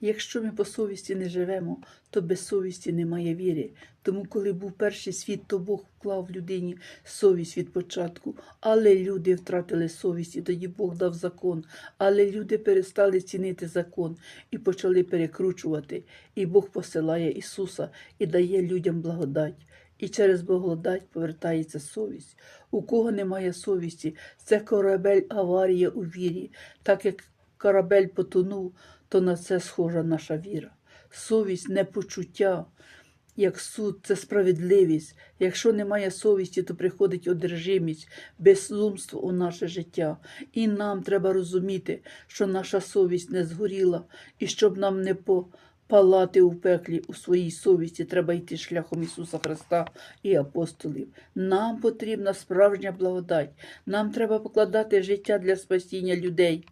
Якщо ми по совісті не живемо, то без совісті немає віри. Тому, коли був перший світ, то Бог вклав в людині совість від початку. Але люди втратили совість, і тоді Бог дав закон. Але люди перестали цінити закон і почали перекручувати. І Бог посилає Ісуса і дає людям благодать. І через благодать повертається совість. У кого немає совісті, це корабель аварія у вірі. Так як корабель потонув, то на це схожа наша віра. Совість не почуття, як суд, це справедливість. Якщо немає совісті, то приходить одержимість, безумство у наше життя. І нам треба розуміти, що наша совість не згоріла, і щоб нам не попалати у пеклі у своїй совісті, треба йти шляхом Ісуса Христа і апостолів. Нам потрібна справжня благодать. Нам треба покладати життя для спасіння людей.